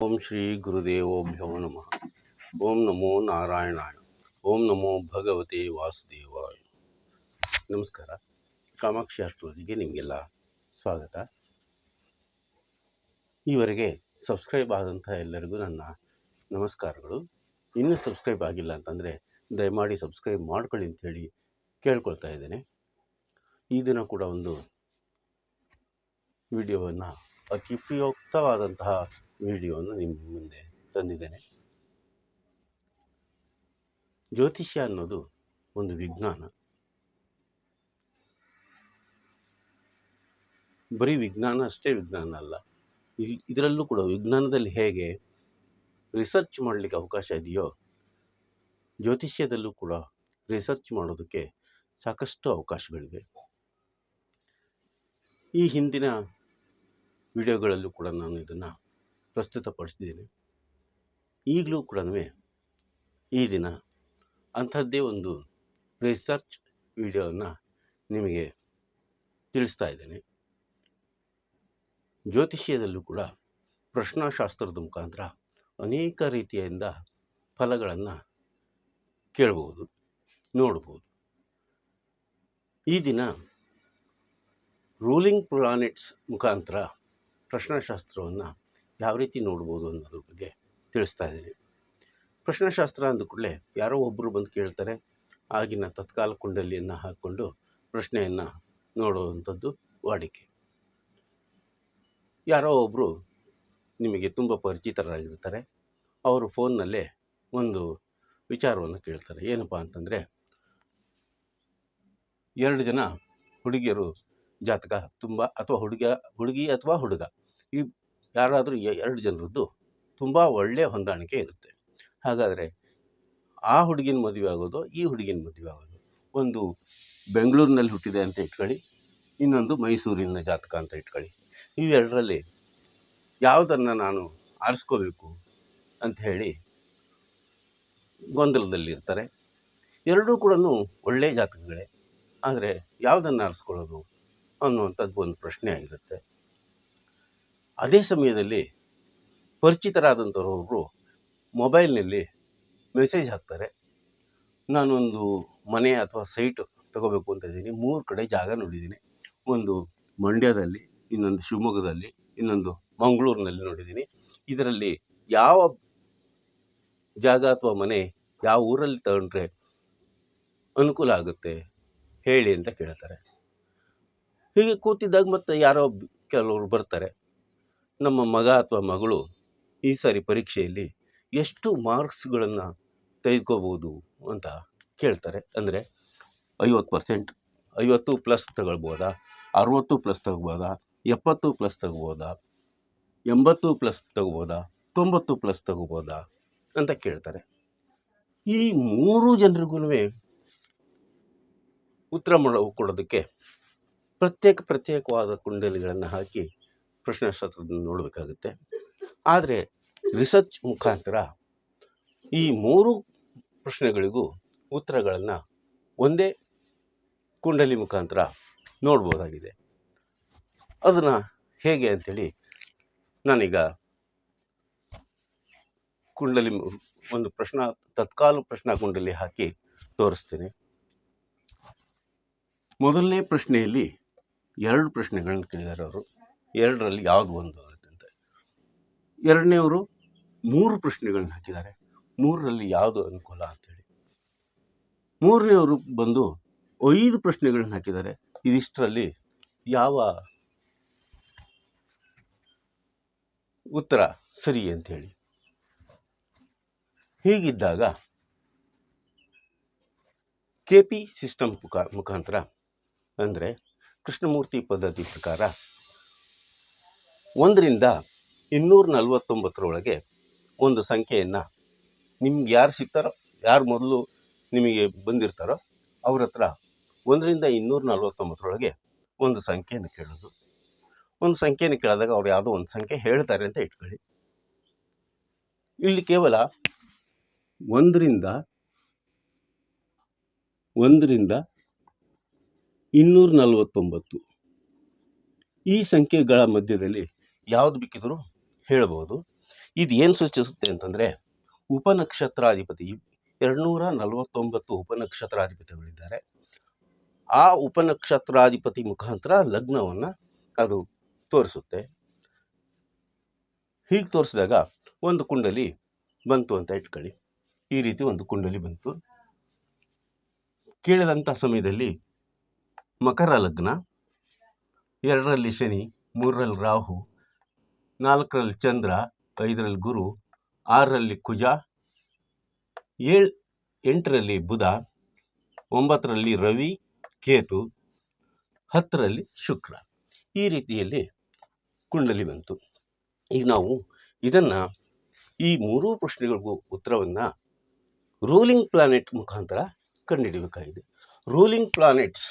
ಓಂ ಶ್ರೀ ಗುರುದೇವೋಭ್ಯೋ ನಮಃ ಓಂ ನಮೋ ನಾರಾಯಣಾಯ ಓಂ ನಮೋ ಭಗವತೆ ವಾಸುದೇವಾಯ ನಮಸ್ಕಾರ ಕಾಮಾಕ್ಷಿ ಅಸ್ಟ್ರಾಲಜಿಗೆ ನಿಮಗೆಲ್ಲ ಸ್ವಾಗತ. ಈವರೆಗೆ ಸಬ್ಸ್ಕ್ರೈಬ್ ಆದಂಥ ಎಲ್ಲರಿಗೂ ನನ್ನ ನಮಸ್ಕಾರಗಳು. ಇನ್ನೂ ಸಬ್ಸ್ಕ್ರೈಬ್ ಆಗಿಲ್ಲ ಅಂತಂದರೆ ದಯಮಾಡಿ ಸಬ್ಸ್ಕ್ರೈಬ್ ಮಾಡ್ಕೊಳ್ಳಿ ಅಂಥೇಳಿ ಕೇಳ್ಕೊಳ್ತಾ ಇದ್ದೇನೆ. ಈ ದಿನ ಕೂಡ ಒಂದು ವಿಡಿಯೋವನ್ನು ಅತಿ ಉಪಯುಕ್ತವಾದಂತಹ ವಿಡಿಯೋವನ್ನು ನಿಮ್ಮ ಮುಂದೆ ತಂದಿದ್ದೇನೆ. ಜ್ಯೋತಿಷ್ಯ ಅನ್ನೋದು ಒಂದು ವಿಜ್ಞಾನ. ಬರೀ ವಿಜ್ಞಾನ ಅಷ್ಟೇ ವಿಜ್ಞಾನ ಅಲ್ಲ. ಇಲ್ಲಿ ಇದರಲ್ಲೂ ಕೂಡ ವಿಜ್ಞಾನದಲ್ಲಿ ಹೇಗೆ ರಿಸರ್ಚ್ ಮಾಡಲಿಕ್ಕೆ ಅವಕಾಶ ಇದೆಯೋ, ಜ್ಯೋತಿಷ್ಯದಲ್ಲೂ ಕೂಡ ರಿಸರ್ಚ್ ಮಾಡೋದಕ್ಕೆ ಸಾಕಷ್ಟು ಅವಕಾಶಗಳಿವೆ. ಈ ಹಿಂದಿನ ವಿಡಿಯೋಗಳಲ್ಲೂ ಕೂಡ ನಾನು ಇದನ್ನು ಪ್ರಸ್ತುತಪಡಿಸಿದ್ದೇನೆ ಈಗಲೂ ಕೂಡ ಈ ದಿನ ಅಂಥದ್ದೇ ಒಂದು ರಿಸರ್ಚ್ ವಿಡಿಯೋವನ್ನು ನಿಮಗೆ ತಿಳಿಸ್ತಾ ಇದ್ದೇನೆ. ಜ್ಯೋತಿಷ್ಯದಲ್ಲೂ ಕೂಡ ಪ್ರಶ್ನಾಶಾಸ್ತ್ರದ ಮುಖಾಂತರ ಅನೇಕ ರೀತಿಯಿಂದ ಫಲಗಳನ್ನು ಕೇಳ್ಬೋದು ನೋಡ್ಬೋದು ಈ ದಿನ ರೂಲಿಂಗ್ ಪ್ಲಾನೆಟ್ಸ್ ಮುಖಾಂತರ ಪ್ರಶ್ನಾಶಾಸ್ತ್ರವನ್ನು ಯಾವ ರೀತಿ ನೋಡ್ಬೋದು ಅನ್ನೋದ್ರ ಬಗ್ಗೆ ತಿಳಿಸ್ತಾ ಇದ್ದೀನಿ. ಪ್ರಶ್ನಶಾಸ್ತ್ರ ಅಂದ ಕೂಡಲೇ ಯಾರೋ ಒಬ್ಬರು ಬಂದು ಕೇಳ್ತಾರೆ, ಆಗಿನ ತತ್ಕಾಲ ಕುಂಡಲಿಯನ್ನು ಹಾಕ್ಕೊಂಡು ಪ್ರಶ್ನೆಯನ್ನು ನೋಡುವಂಥದ್ದು ವಾಡಿಕೆ. ಯಾರೋ ಒಬ್ಬರು ನಿಮಗೆ ತುಂಬ ಪರಿಚಿತರಾಗಿರ್ತಾರೆ, ಅವರು ಫೋನ್ನಲ್ಲೇ ಒಂದು ವಿಚಾರವನ್ನು ಕೇಳ್ತಾರೆ. ಏನಪ್ಪ ಅಂತಂದರೆ, ಎರಡು ಜನ ಹುಡುಗಿಯರು ಜಾತಕ ತುಂಬ ಅಥವಾ ಹುಡುಗ, ಹುಡುಗಿ ಅಥವಾ ಹುಡುಗ, ಈ ಯಾರಾದರೂ ಎರಡು ಜನರದ್ದು ತುಂಬ ಒಳ್ಳೆಯ ಹೊಂದಾಣಿಕೆ ಇರುತ್ತೆ. ಹಾಗಾದರೆ ಆ ಹುಡುಗಿನ ಮದುವೆ ಆಗೋದು, ಈ ಹುಡುಗಿನ ಮದುವೆ ಆಗೋದು, ಒಂದು ಬೆಂಗಳೂರಿನಲ್ಲಿ ಹುಟ್ಟಿದೆ ಅಂತ ಇಟ್ಕೊಳ್ಳಿ, ಇನ್ನೊಂದು ಮೈಸೂರಿನ ಜಾತಕ ಅಂತ ಇಟ್ಕೊಳ್ಳಿ, ಇವೆರಡರಲ್ಲಿ ಯಾವುದನ್ನು ನಾನು ಆರಿಸ್ಕೋಬೇಕು ಅಂತ ಹೇಳಿ ಗೊಂದಲದಲ್ಲಿರ್ತಾರೆ. ಎರಡೂ ಕೂಡ ಒಳ್ಳೆಯ ಜಾತಕಗಳೇ. ಆದರೆ ಯಾವುದನ್ನು ಆರಿಸ್ಕೊಳ್ಳೋದು ಅನ್ನುವಂಥದ್ದು ಒಂದು ಪ್ರಶ್ನೆ ಆಗಿರುತ್ತೆ. ಅದೇ ಸಮಯದಲ್ಲಿ ಪರಿಚಿತರಾದಂಥವ್ರವ್ರು ಮೊಬೈಲ್ನಲ್ಲಿ ಮೆಸೇಜ್ ಹಾಕ್ತಾರೆ. ನಾನೊಂದು ಮನೆ ಅಥವಾ ಸೈಟ್ ತಗೋಬೇಕು ಅಂತ ಇದ್ದೀನಿ. ಮೂರು ಕಡೆ ಜಾಗ ನೋಡಿದ್ದೀನಿ. ಒಂದು ಮಂಡ್ಯದಲ್ಲಿ, ಇನ್ನೊಂದು ಶಿವಮೊಗ್ಗದಲ್ಲಿ, ಇನ್ನೊಂದು ಮಂಗಳೂರಿನಲ್ಲಿ ನೋಡಿದ್ದೀನಿ. ಇದರಲ್ಲಿ ಯಾವ ಜಾಗ ಅಥವಾ ಮನೆ ಯಾವ ಊರಲ್ಲಿ ತಗೊಂಡ್ರೆ ಅನುಕೂಲ ಆಗುತ್ತೆ ಹೇಳಿ ಅಂತ ಕೇಳ್ತಾರೆ. ಹೀಗೆ ಕೂತಿದ್ದಾಗ ಮತ್ತೆ ಯಾರೋ ಕೆಲವರು ಬರ್ತಾರೆ. ನಮ್ಮ ಮಗ ಅಥವಾ ಮಗಳು ಈ ಸಾರಿ ಪರೀಕ್ಷೆಯಲ್ಲಿ ಎಷ್ಟು ಮಾರ್ಕ್ಸ್ಗಳನ್ನು ತೆಗೆದುಕೋಬೋದು ಅಂತ ಕೇಳ್ತಾರೆ. ಅಂದರೆ ಐವತ್ತು ಪರ್ಸೆಂಟ್, ಐವತ್ತು ಪ್ಲಸ್ ತಗೊಳ್ಬೋದಾ, ಅರುವತ್ತು ಪ್ಲಸ್ ತಗೋಬೋದಾ ಎಪ್ಪತ್ತು ಪ್ಲಸ್ ತಗೋಬೋದಾ ಎಂಬತ್ತು ಪ್ಲಸ್ ತಗೋಬೋದಾ ತೊಂಬತ್ತು ಪ್ಲಸ್ ತಗೋಬೋದಾ ಅಂತ ಕೇಳ್ತಾರೆ. ಈ ಮೂರು ಜನರಿಗೂ ಉತ್ತರ ಮಾಡೋ ಕೊಡೋದಕ್ಕೆ ಪ್ರತ್ಯೇಕ ಪ್ರತ್ಯೇಕವಾದ ಕುಂಡಲಿಗಳನ್ನು ಹಾಕಿ ಪ್ರಶ್ನಾಶಾಸ್ತ್ರದಿಂದ ನೋಡಬೇಕಾಗುತ್ತೆ. ಆದರೆ ರಿಸರ್ಚ್ ಮುಖಾಂತರ ಈ ಮೂರು ಪ್ರಶ್ನೆಗಳಿಗೂ ಉತ್ತರಗಳನ್ನು ಒಂದೇ ಕುಂಡಲಿ ಮುಖಾಂತರ ನೋಡ್ಬೋದಾಗಿದೆ. ಅದನ್ನು ಹೇಗೆ ಅಂಥೇಳಿ ನಾನೀಗ ಕುಂಡಲಿ ಒಂದು ಪ್ರಶ್ನ, ತತ್ಕಾಲ ಪ್ರಶ್ನಾ ಕುಂಡಲಿ ಹಾಕಿ ತೋರಿಸ್ತೀನಿ. ಮೊದಲನೇ ಪ್ರಶ್ನೆಯಲ್ಲಿ ಎರಡು ಪ್ರಶ್ನೆಗಳನ್ನು ಕೇಳಿದ್ದಾರೆ ಅವರು. ಎರಡರಲ್ಲಿ ಯಾವುದು ಒಂದು ಅಂತ. ಎರಡನೇವರು ಮೂರು ಪ್ರಶ್ನೆಗಳನ್ನ ಹಾಕಿದ್ದಾರೆ. ಮೂರರಲ್ಲಿ ಯಾವುದು ಅನುಕೂಲ ಅಂತೇಳಿ. ಮೂರನೇವರು ಬಂದು ಐದು ಪ್ರಶ್ನೆಗಳನ್ನ ಹಾಕಿದ್ದಾರೆ. ಇದಿಷ್ಟರಲ್ಲಿ ಯಾವ ಉತ್ತರ ಸರಿ ಅಂಥೇಳಿ ಹೀಗಿದ್ದಾಗ ಕೆ ಪಿ ಸಿಸ್ಟಮ್ ಮುಖಾ, ಮುಖಾಂತರ ಅಂದರೆ ಕೃಷ್ಣಮೂರ್ತಿ ಪದ್ಧತಿ ಪ್ರಕಾರ ಒಂದರಿಂದ ಇನ್ನೂರ ನಲವತ್ತೊಂಬತ್ತರೊಳಗೆ ಒಂದು ಸಂಖ್ಯೆಯನ್ನು ನಿಮ್ಗೆ ಯಾರು ಸಿಗ್ತಾರೋ, ಯಾರು ಮೊದಲು ನಿಮಗೆ ಬಂದಿರ್ತಾರೋ ಅವ್ರ ಹತ್ರ ಒಂದರಿಂದ ಇನ್ನೂರ ನಲವತ್ತೊಂಬತ್ತರೊಳಗೆ ಒಂದು ಸಂಖ್ಯೆಯನ್ನು ಕೇಳೋದು. ಒಂದು ಸಂಖ್ಯೆಯನ್ನು ಕೇಳಿದಾಗ ಅವ್ರು ಯಾವುದೋ ಒಂದು ಸಂಖ್ಯೆ ಹೇಳ್ತಾರೆ ಅಂತ ಇಟ್ಕೊಳ್ಳಿ. ಇಲ್ಲಿ ಕೇವಲ ಒಂದರಿಂದ ಒಂದರಿಂದ ಇನ್ನೂರ ನಲವತ್ತೊಂಬತ್ತು ಈ ಸಂಖ್ಯೆಗಳ ಮಧ್ಯದಲ್ಲಿ ಯಾವುದು ಬಿಕ್ಕಿದ್ರು ಹೇಳಬಹುದು ಇದು ಏನು ಸೂಚಿಸುತ್ತೆ ಅಂತಂದರೆ, ಉಪನಕ್ಷತ್ರಾಧಿಪತಿ, ಎರಡುನೂರ ನಲವತ್ತೊಂಬತ್ತು ಉಪನಕ್ಷತ್ರಾಧಿಪತಿಗಳಿದ್ದಾರೆ. ಆ ಉಪನಕ್ಷತ್ರಾಧಿಪತಿ ಮುಖಾಂತರ ಲಗ್ನವನ್ನು ಅದು ತೋರಿಸುತ್ತೆ. ಹೀಗೆ ತೋರಿಸಿದಾಗ ಒಂದು ಕುಂಡಲಿ ಬಂತು ಅಂತ ಇಟ್ಕೊಳ್ಳಿ. ಈ ರೀತಿ ಒಂದು ಕುಂಡಲಿ ಬಂತು. ಕೇಳಿದಂಥ ಸಮಯದಲ್ಲಿ ಮಕರ ಲಗ್ನ, ಎರಡರಲ್ಲಿ ಶನಿ, ಮೂರರಲ್ಲಿ ರಾಹು ನಾಲ್ಕರಲ್ಲಿ ಚಂದ್ರ, ಐದರಲ್ಲಿ ಗುರು, ಆರರಲ್ಲಿ ಕುಜ, ಏಳು, ಎಂಟರಲ್ಲಿ ಬುಧ, ಒಂಬತ್ತರಲ್ಲಿ ರವಿ, ಕೇತು, ಹತ್ತರಲ್ಲಿ ಶುಕ್ರ. ಈ ರೀತಿಯಲ್ಲಿ ಕುಂಡಲಿ ಬಂತು. ಈಗ ನಾವು ಇದನ್ನು ಈ ಮೂರೂ ಪ್ರಶ್ನೆಗಳಿಗೂ ಉತ್ತರವನ್ನು ರೂಲಿಂಗ್ ಪ್ಲಾನೆಟ್ ಮುಖಾಂತರ ಕಂಡುಹಿಡಿಯಬೇಕಾಗಿದೆ ರೂಲಿಂಗ್ ಪ್ಲಾನೆಟ್ಸ್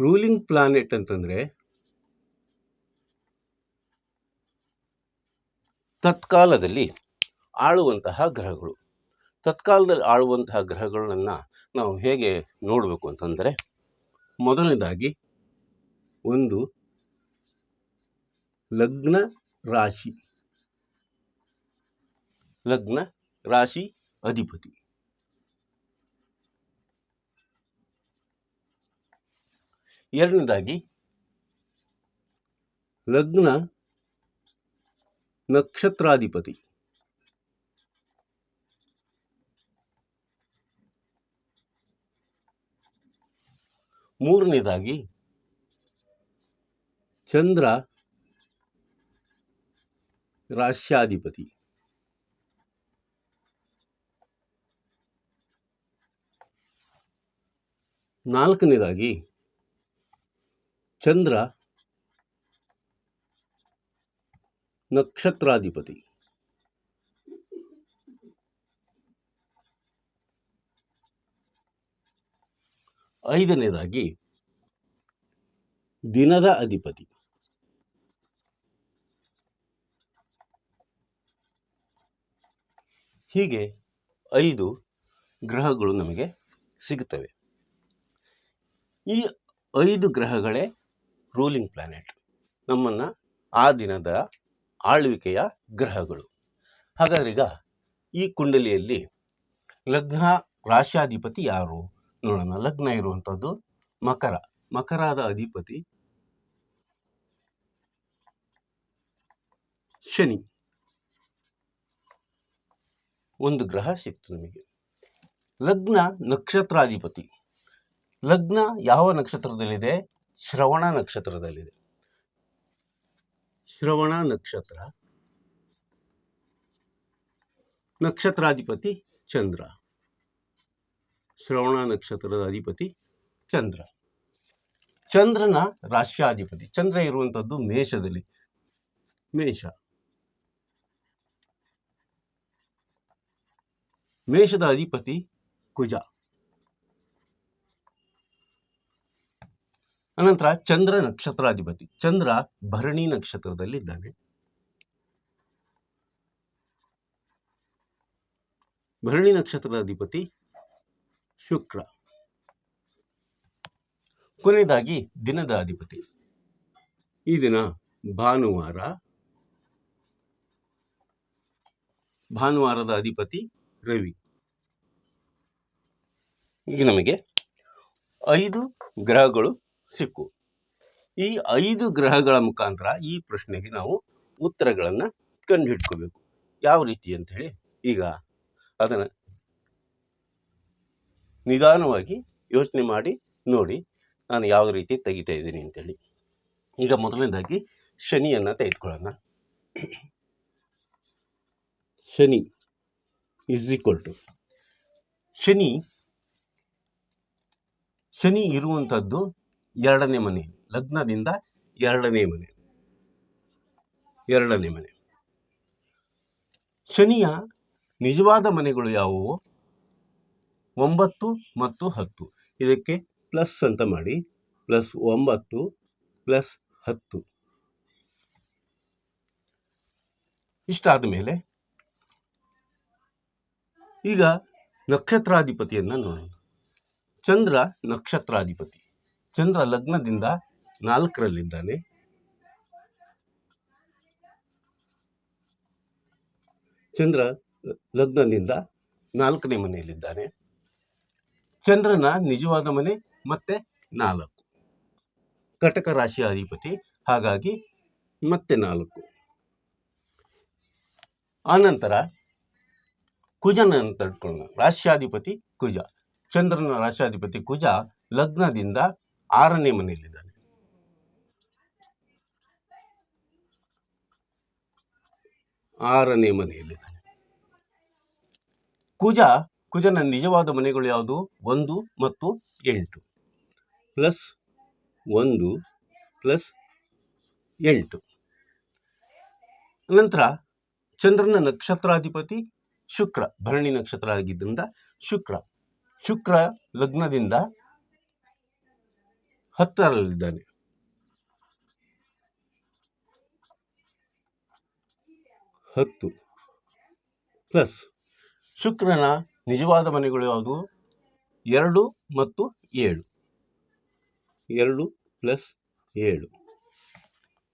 ರೂಲಿಂಗ್ ಪ್ಲಾನೆಟ್ ಅಂತಂದರೆ ತತ್ಕಾಲದಲ್ಲಿ ಆಳುವಂತಹ ಗ್ರಹಗಳು. ತತ್ಕಾಲದಲ್ಲಿ ಆಳುವಂತಹ ಗ್ರಹಗಳನ್ನು ನಾವು ಹೇಗೆ ನೋಡಬೇಕು ಅಂತಂದರೆ, ಮೊದಲನೇದಾಗಿ ಒಂದು ಲಗ್ನ ರಾಶಿ. ಲಗ್ನ ರಾಶಿ ಅಧಿಪತಿ. ಎರಡನೇದಾಗಿ ಲಗ್ನ ನಕ್ಷತ್ರಾಧಿಪತಿ. ಮೂರನೇದಾಗಿ ಚಂದ್ರ ರಾಶ್ಯಾಧಿಪತಿ. ನಾಲ್ಕನೇದಾಗಿ ಚಂದ್ರ ನಕ್ಷತ್ರಾಧಿಪತಿ. ಐದನೇದಾಗಿ ದಿನದ ಅಧಿಪತಿ. ಹೀಗೆ ಐದು ಗ್ರಹಗಳು ನಮಗೆ ಸಿಗುತ್ತವೆ. ಈ ಐದು ಗ್ರಹಗಳೇ ರೂಲಿಂಗ್ ಪ್ಲಾನೆಟ್ ನಮ್ಮನ್ನು ಆ ದಿನದ ಆಳ್ವಿಕೆಯ ಗ್ರಹಗಳು. ಹಾಗಾದ್ರೆ ಈಗ ಈ ಕುಂಡಲಿಯಲ್ಲಿ ಲಗ್ನ ರಾಶ್ಯಾಧಿಪತಿ ಯಾರು? ನೋಡೋಣ. ಲಗ್ನ ಇರುವಂಥದ್ದು ಮಕರ. ಮಕರಾದ ಅಧಿಪತಿ ಶನಿ. ಒಂದು ಗ್ರಹ ಸಿಕ್ತು ನಮಗೆ. ಲಗ್ನ ನಕ್ಷತ್ರಾಧಿಪತಿ. ಲಗ್ನ ಯಾವ ನಕ್ಷತ್ರದಲ್ಲಿದೆ? ಶ್ರವಣ ನಕ್ಷತ್ರದಲ್ಲಿದೆ. ಶ್ರವಣ ನಕ್ಷತ್ರ. ನಕ್ಷತ್ರಾಧಿಪತಿ ಚಂದ್ರ. ಶ್ರವಣ ನಕ್ಷತ್ರದ ಅಧಿಪತಿ ಚಂದ್ರ. ಚಂದ್ರನ ರಾಶ್ಯಾಧಿಪತಿ ಚಂದ್ರ ಇರುವಂಥದ್ದು ಮೇಷದಲ್ಲಿ. ಮೇಷ. ಮೇಷದ ಅಧಿಪತಿ ಕುಜ. ಅನಂತರ ಚಂದ್ರ ನಕ್ಷತ್ರಾಧಿಪತಿ. ಚಂದ್ರ ಭರಣಿ ನಕ್ಷತ್ರದಲ್ಲಿದ್ದಾನೆ. ಭರಣಿ ನಕ್ಷತ್ರದ ಅಧಿಪತಿ ಶುಕ್ರ. ಕೊನೆಯದಾಗಿ ದಿನದ ಅಧಿಪತಿ. ಈ ದಿನ ಭಾನುವಾರ. ಭಾನುವಾರದ ಅಧಿಪತಿ ರವಿ. ಈಗ ನಮಗೆ ಐದು ಗ್ರಹಗಳು ಸಿಕ್ಕು. ಈ ಐದು ಗ್ರಹಗಳ ಮುಖಾಂತರ ಈ ಪ್ರಶ್ನೆಗೆ ನಾವು ಉತ್ತರಗಳನ್ನು ಕಂಡುಹಿಡ್ಕೋಬೇಕು. ಯಾವ ರೀತಿ ಅಂತ ಹೇಳಿ ಈಗ ಅದನ್ನು ನಿಧಾನವಾಗಿ ಯೋಚನೆ ಮಾಡಿ, ನೋಡಿ ನಾನು ಯಾವ ರೀತಿ ತೆಗಿತಾ ಇದ್ದೀನಿ ಅಂತೇಳಿ ಈಗ ಮೊದಲನೇದಾಗಿ ಶನಿಯನ್ನು ತೆಗೆದುಕೊಳ್ಳೋಣ. Shani is equal to Shani Shani ಇರುವಂಥದ್ದು ಎರಡನೇ ಮನೆ, ಲಗ್ನದಿಂದ ಎರಡನೇ ಮನೆ. ಎರಡನೇ ಮನೆ. ಶನಿಯ ನಿಜವಾದ ಮನೆಗಳು ಯಾವುವು? ಒಂಬತ್ತು ಮತ್ತು ಹತ್ತು. ಇದಕ್ಕೆ ಪ್ಲಸ್ ಅಂತ ಮಾಡಿ. ಪ್ಲಸ್ ಒಂಬತ್ತು, ಪ್ಲಸ್ ಹತ್ತು. ಇಷ್ಟಾದ ಮೇಲೆ ಈಗ ನಕ್ಷತ್ರಾಧಿಪತಿಯನ್ನು ನೋಡೋಣ. ಚಂದ್ರ ನಕ್ಷತ್ರಾಧಿಪತಿ. ಚಂದ್ರ ಲಗ್ನದಿಂದ ನಾಲ್ಕರಲ್ಲಿದ್ದಾನೆ. ಚಂದ್ರ ಲಗ್ನದಿಂದ ನಾಲ್ಕನೇ ಮನೆಯಲ್ಲಿದ್ದಾನೆ. ಚಂದ್ರನ ನಿಜವಾದ ಮನೆ ಮತ್ತೆ ನಾಲ್ಕು. ಕಟಕ ರಾಶಿಯ ಅಧಿಪತಿ, ಹಾಗಾಗಿ ಮತ್ತೆ ನಾಲ್ಕು. ಆನಂತರ ಕುಜನ ಅಂತ ಇಟ್ಕೊಳ್ಳೋಣ ರಾಷ್ಟ್ರಾಧಿಪತಿ ಕುಜ. ಚಂದ್ರನ ರಾಶ್ಯಾಧಿಪತಿ ಕುಜ ಲಗ್ನದಿಂದ ಆರನೇ ಮನೆಯಲ್ಲಿದ್ದಾನೆ. ಆರನೇ ಮನೆಯಲ್ಲಿದ್ದಾನೆ. ಕುಜ, ಕುಜನ ನಿಜವಾದ ಮನೆಗಳು ಯಾವುದು? ಒಂದು ಮತ್ತು ಎಂಟು. ಪ್ಲಸ್ ಒಂದು ಪ್ಲಸ್ ಎಂಟು. ನಂತರ ಚಂದ್ರನ ನಕ್ಷತ್ರಾಧಿಪತಿ ಶುಕ್ರ, ಭರಣಿ ನಕ್ಷತ್ರ ಆಗಿದ್ದರಿಂದ ಶುಕ್ರ. ಶುಕ್ರ ಲಗ್ನದಿಂದ ಹತ್ತರಲ್ಲಿದ್ದಾನೆ ಹತ್ತು ಪ್ಲಸ್ ಶುಕ್ರನ ನಿಜವಾದ ಮನೆಗಳು ಯಾವುದು? ಎರಡು ಮತ್ತು ಏಳು. ಎರಡು ಪ್ಲಸ್ ಏಳು.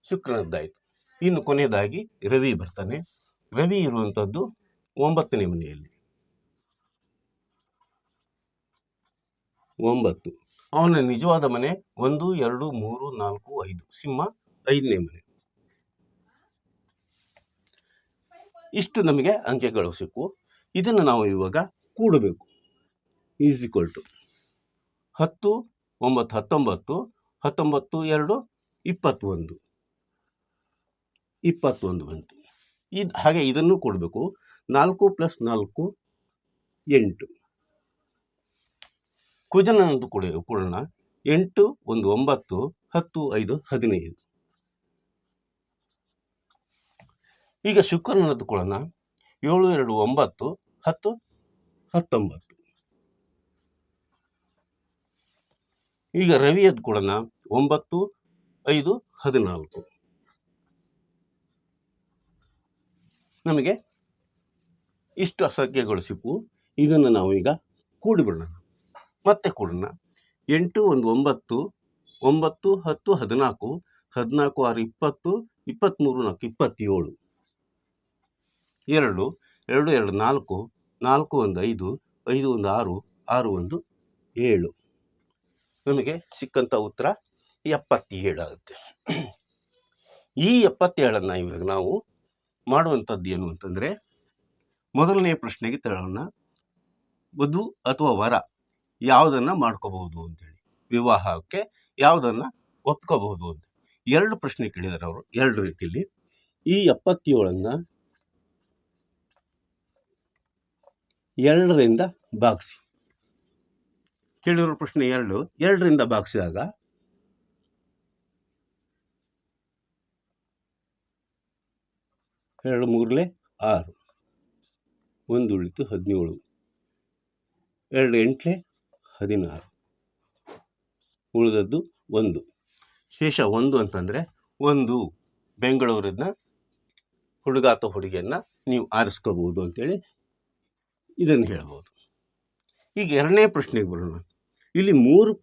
ಶುಕ್ರನದ್ದಾಯಿತು. ಇನ್ನು ಕೊನೆಯದಾಗಿ ರವಿ ಬರ್ತಾನೆ. ರವಿ ಇರುವಂಥದ್ದು ಒಂಬತ್ತನೇ ಮನೆಯಲ್ಲಿ. ಒಂಬತ್ತು. ಅವನ ನಿಜವಾದ ಮನೆ? ಒಂದು, ಎರಡು, ಮೂರು, ನಾಲ್ಕು, ಐದು. ಸಿಂಹ ಐದನೇ ಮನೆ. ಇಷ್ಟು ನಮಗೆ ಅಂಕೆಗಳು ಸಿಕ್ಕು. ಇದನ್ನು ನಾವು ಇವಾಗ ಕೂಡಬೇಕು. ಈಸ್ ಈಕ್ವಲ್ ಟು ಹತ್ತು, ಒಂಬತ್ತು, ಹತ್ತೊಂಬತ್ತು ಹತ್ತೊಂಬತ್ತು, ಎರಡು, ಇಪ್ಪತ್ತೊಂದು. ಇಪ್ಪತ್ತೊಂದು ಬಂತು. ಇದು ಹಾಗೆ ಇದನ್ನು ಕೊಡಬೇಕು. ನಾಲ್ಕು ಪ್ಲಸ್ ನಾಲ್ಕು ಎಂಟು. ಕುಜನಂದು ಕೊಡ ಕೊಡೋಣ ಎಂಟು ಒಂದು ಒಂಬತ್ತು ಹತ್ತು ಐದು ಹದಿನೈದು. ಈಗ ಶುಕ್ರನದ್ದು ಕೊಡೋಣ ಏಳು ಎರಡು ಒಂಬತ್ತು ಹತ್ತು ಹತ್ತೊಂಬತ್ತು. ಈಗ ರವಿಯದ್ದು ಕೊಡೋಣ ಒಂಬತ್ತು ಐದು ಹದಿನಾಲ್ಕು. ನಮಗೆ ಇಷ್ಟು ಅಸಖ್ಯಗೊಳಿಸಿಪ್ಪು ಸಿಕ್ಕು ಇದನ್ನು ನಾವು ಈಗ ಕೂಡಿಬಿಡೋಣ. ಮತ್ತೆ ಕೊಡೋಣ. ಎಂಟು, ಒಂದು, ಒಂಬತ್ತು ಒಂಬತ್ತು, ಹತ್ತು, ಹದಿನಾಲ್ಕು ಹದಿನಾಲ್ಕು, ಆರು, ಇಪ್ಪತ್ತು ಇಪ್ಪತ್ತ್ಮೂರು ನಾಲ್ಕು, ಇಪ್ಪತ್ತೇಳು. ಎರಡು ಎರಡು ಎರಡು, ನಾಲ್ಕು ನಾಲ್ಕು, ಒಂದು, ಐದು ಐದು, ಒಂದು, ಆರು ಆರು, ಒಂದು, ಏಳು. ನಮಗೆ ಸಿಕ್ಕಂಥ ಉತ್ತರ ಎಪ್ಪತ್ತೇಳು ಆಗುತ್ತೆ. ಈ ಎಪ್ಪತ್ತೇಳನ್ನು ಇವಾಗ ನಾವು ಮಾಡುವಂಥದ್ದು ಏನು ಅಂತಂದರೆ ಮೊದಲನೇ ಪ್ರಶ್ನೆಗೆ ತೆರಳೋಣ. ವಧು ಅಥವಾ ವರ. ಯಾವುದನ್ನು ಮಾಡ್ಕೋಬಹುದು ಅಂತೇಳಿ. ವಿವಾಹಕ್ಕೆ ಯಾವುದನ್ನು ಒಪ್ಕೋಬಹುದು ಅಂತ. ಎರಡು ಪ್ರಶ್ನೆ ಕೇಳಿದ್ದಾರೆ ಅವರು. ಎರಡು ರೀತಿಯಲ್ಲಿ. ಈ ಎಪ್ಪತ್ತೇಳನ್ನು ಎರಡರಿಂದ ಬಾಗಿಸಿ ಕೇಳಿರೋ ಪ್ರಶ್ನೆ ಎರಡು. ಎರಡರಿಂದ ಭಾಗಿಸಿದಾಗ ಎರಡು ಮೂರಲೆ ಆರು. ಒಂದು ಉಳಿತು ಹದಿನೇಳು. ಎರಡು ಎಂಟ್ಲೆ ಹದಿನಾರು. ಉಳಿದದ್ದು ಒಂದು. ಶೇಷ ಒಂದು ಅಂತಂದರೆ ಒಂದು ಬೆಂಗಳೂರಿನ ಹುಡುಗ ಅಥವಾ ಹುಡುಗಿಯನ್ನು ನೀವು ಆರಿಸ್ಕೋಬೋದು ಅಂತೇಳಿ ಇದನ್ನು ಹೇಳ್ಬೋದು. ಈಗ ಎರಡನೇ ಪ್ರಶ್ನೆಗೆ ಬರೋಣ. ಇಲ್ಲಿ ಮೂರು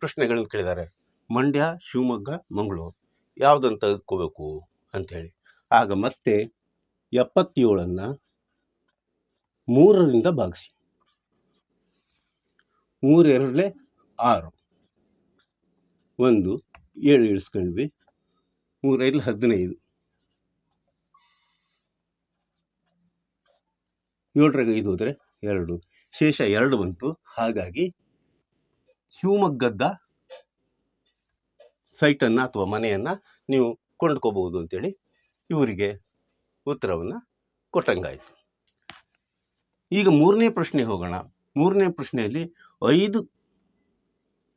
ಪ್ರಶ್ನೆಗಳನ್ನು ಕೇಳಿದ್ದಾರೆ. ಮಂಡ್ಯ, ಶಿವಮೊಗ್ಗ, ಮಂಗಳೂರು. ಯಾವುದನ್ನು ತೆಗೆದುಕೋಬೇಕು ಅಂಥೇಳಿ ಆಗ ಮತ್ತೆ ಎಪ್ಪತ್ತೇಳನ್ನು ಮೂರರಿಂದ ಭಾಗಿಸಿ. ಮೂರು ಎರಡಲೆ ಆರು. ಒಂದು, ಏಳು ಇಳಿಸ್ಕೊಂಡ್ವಿ. ಮೂರೈದು ಹದಿನೈದು. ಏಳರಾಗ ಐದು ಹೋದರೆ ಎರಡು. ಶೇಷ ಎರಡು ಬಂತು. ಹಾಗಾಗಿ ಶಿವಮೊಗ್ಗದ ಸೈಟನ್ನು ಅಥವಾ ಮನೆಯನ್ನು ನೀವು ಕೊಂಡ್ಕೋಬಹುದು ಅಂತೇಳಿ ಇವರಿಗೆ ಉತ್ತರವನ್ನು ಕೊಟ್ಟಂಗಾಯಿತು. ಈಗ ಮೂರನೇ ಪ್ರಶ್ನೆ ಹೋಗೋಣ. ಮೂರನೇ ಪ್ರಶ್ನೆಯಲ್ಲಿ ಐದು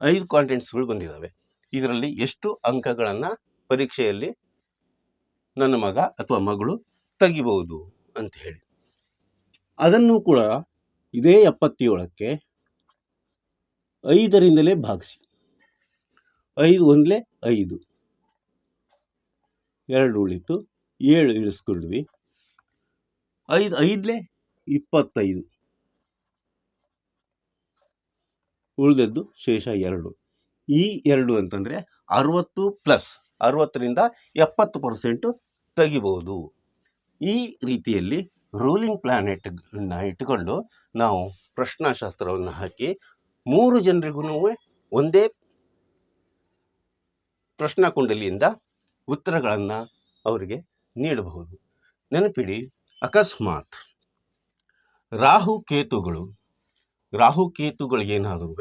ಐದು ಕಾಂಟೆಂಟ್ಸ್ಗಳು ಬಂದಿದ್ದಾವೆ. ಇದರಲ್ಲಿ ಎಷ್ಟು ಅಂಕಗಳನ್ನು ಪರೀಕ್ಷೆಯಲ್ಲಿ ನನ್ನ ಮಗ ಅಥವಾ ಮಗಳು ತೆಗಿಬಹುದು ಅಂತ ಹೇಳಿ. ಅದನ್ನು ಕೂಡ ಇದೇ ಎಪ್ಪತ್ತೇಳಕ್ಕೆ ಐದರಿಂದಲೇ ಭಾಗಿಸಿ. ಐದು ಒಂದಲೇ ಐದು. ಎರಡು ಉಳಿತು, ಏಳು ಇಳಿಸ್ಕೊಂಡ್ವಿ. ಐದು, ಐದಲೇ ಇಪ್ಪತ್ತೈದು. ಉಳಿದದ್ದು ಶೇಷ ಎರಡು. ಈ ಎರಡು ಅಂತಂದರೆ ಅರುವತ್ತು ಪ್ಲಸ್ ಅರುವತ್ತರಿಂದ ಎಪ್ಪತ್ತು ಪರ್ಸೆಂಟು ತೆಗಿಬೋದು. ಈ ರೀತಿಯಲ್ಲಿ ರೂಲಿಂಗ್ ಪ್ಲ್ಯಾನೆಟ್ನ ಇಟ್ಟುಕೊಂಡು ನಾವು ಪ್ರಶ್ನಾಶಾಸ್ತ್ರವನ್ನು ಹಾಕಿ ಮೂರು ಜನರಿಗೂ ಒಂದೇ ಪ್ರಶ್ನಾ ಕುಂಡಲಿಯಿಂದ ಉತ್ತರಗಳನ್ನು ಅವರಿಗೆ ನೀಡಬಹುದು. ನೆನಪಿಡಿ, ಅಕಸ್ಮಾತ್ ರಾಹು ಕೇತುಗಳು ರಾಹು ಕೇತುಗಳು ಏನಾದರೂ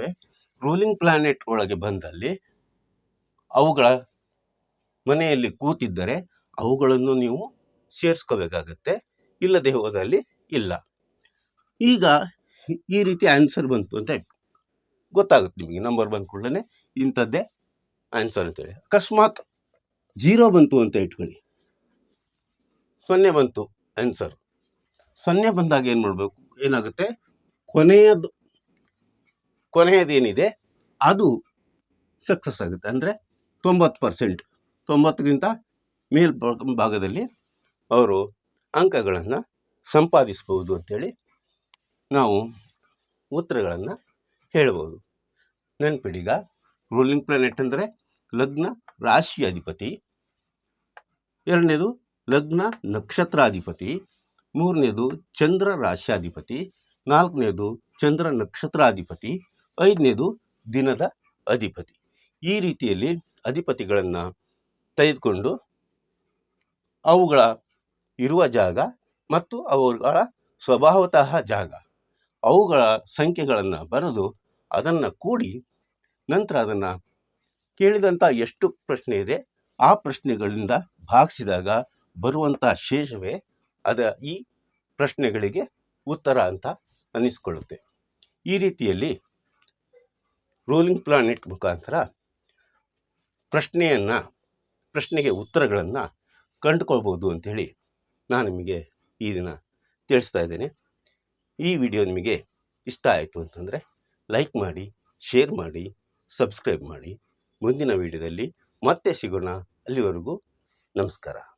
ರೂಲಿಂಗ್ ಪ್ಲಾನೆಟ್ ಒಳಗೆ ಬಂದಲ್ಲಿ ಅವುಗಳ ಮನೆಯಲ್ಲಿ ಕೂತಿದ್ದರೆ ಅವುಗಳನ್ನು ನೀವು ಸೇರಿಸ್ಕೋಬೇಕಾಗತ್ತೆ, ಇಲ್ಲದೆ ಹೋದಲ್ಲಿ ಇಲ್ಲ. ಈಗ ಈ ರೀತಿ ಆನ್ಸರ್ ಬಂತು ಅಂತ ಗೊತ್ತಾಗುತ್ತೆ ನಿಮಗೆ ನಂಬರ್ ಬಂದ ಕೂಡಲೇ ಇಂಥದ್ದೇ ಆನ್ಸರ್ ಅಂತೇಳಿ. ಅಕಸ್ಮಾತ್ ಜೀರೋ ಬಂತು ಅಂತ ಇಟ್ಕೊಳ್ಳಿ. ಸೊನ್ನೆ ಬಂತು ಆನ್ಸರ್ ಸೊನ್ನೆ ಬಂದಾಗ ಏನು ಮಾಡಬೇಕು ಏನಾಗುತ್ತೆ? ಕೊನೆಯದು ಕೊನೆಯದೇನಿದೆ? ಅದು ಸಕ್ಸಸ್ ಆಗುತ್ತೆ. ಅಂದರೆ ತೊಂಬತ್ತು ಪರ್ಸೆಂಟ್ ತೊಂಬತ್ತಕ್ಕಿಂತ ಮೇಲ್ ಭಾಗದಲ್ಲಿ ಅವರು ಅಂಕಗಳನ್ನು ಸಂಪಾದಿಸ್ಬೋದು ಅಂಥೇಳಿ ನಾವು ಉತ್ತರಗಳನ್ನು ಹೇಳ್ಬೋದು. ನೆನ್ಪಿಡೀಗ ರೂಲಿಂಗ್ ಪ್ಲಾನೆಟ್ ಅಂದರೆ ಲಗ್ನ ರಾಶಿ ಅಧಿಪತಿ. ಎರಡನೇದು ಲಗ್ನ ನಕ್ಷತ್ರಾಧಿಪತಿ. ಮೂರನೇದು ಚಂದ್ರ ರಾಶ್ಯಾಧಿಪತಿ ನಾಲ್ಕನೇದು ಚಂದ್ರ ನಕ್ಷತ್ರಾಧಿಪತಿ. ಐದನೇದು ದಿನದ ಅಧಿಪತಿ. ಈ ರೀತಿಯಲ್ಲಿ ಅಧಿಪತಿಗಳನ್ನು ತೆಗೆದುಕೊಂಡು ಅವುಗಳ ಇರುವ ಜಾಗ ಮತ್ತು ಅವುಗಳ ಸ್ವಭಾವತಃ ಜಾಗ, ಅವುಗಳ ಸಂಖ್ಯೆಗಳನ್ನು ಬರೆದು ಅದನ್ನು ಕೂಡಿ ನಂತರ ಅದನ್ನು ಕೇಳಿದಂಥ ಎಷ್ಟು ಪ್ರಶ್ನೆ ಇದೆ, ಆ ಪ್ರಶ್ನೆಗಳಿಂದ ಭಾಗಿಸಿದಾಗ ಬರುವಂಥ ಶೇಷವೇ ಅದ ಈ ಪ್ರಶ್ನೆಗಳಿಗೆ ಉತ್ತರ ಅಂತ ಅನ್ನಿಸ್ಕೊಳ್ಳುತ್ತೆ ಈ ರೀತಿಯಲ್ಲಿ ರೋಲಿಂಗ್ ಪ್ಲಾನೆಟ್ ಮುಖಾಂತರ ಪ್ರಶ್ನೆಯನ್ನು, ಪ್ರಶ್ನೆಗೆ ಉತ್ತರಗಳನ್ನು ಕಂಡುಕೊಳ್ಬೋದು ಅಂಥೇಳಿ ನಾನು ನಿಮಗೆ ಈ ದಿನ ತಿಳಿಸ್ತಾ ಇದ್ದೇನೆ. ಈ ವಿಡಿಯೋ ನಿಮಗೆ ಇಷ್ಟ ಆಯಿತು ಅಂತಂದರೆ ಲೈಕ್ ಮಾಡಿ, ಶೇರ್ ಮಾಡಿ, ಸಬ್ಸ್ಕ್ರೈಬ್ ಮಾಡಿ. ಮುಂದಿನ ವಿಡಿಯೋದಲ್ಲಿ ಮತ್ತೆ ಸಿಗೋಣ. ಅಲ್ಲಿವರೆಗೂ ನಮಸ್ಕಾರ.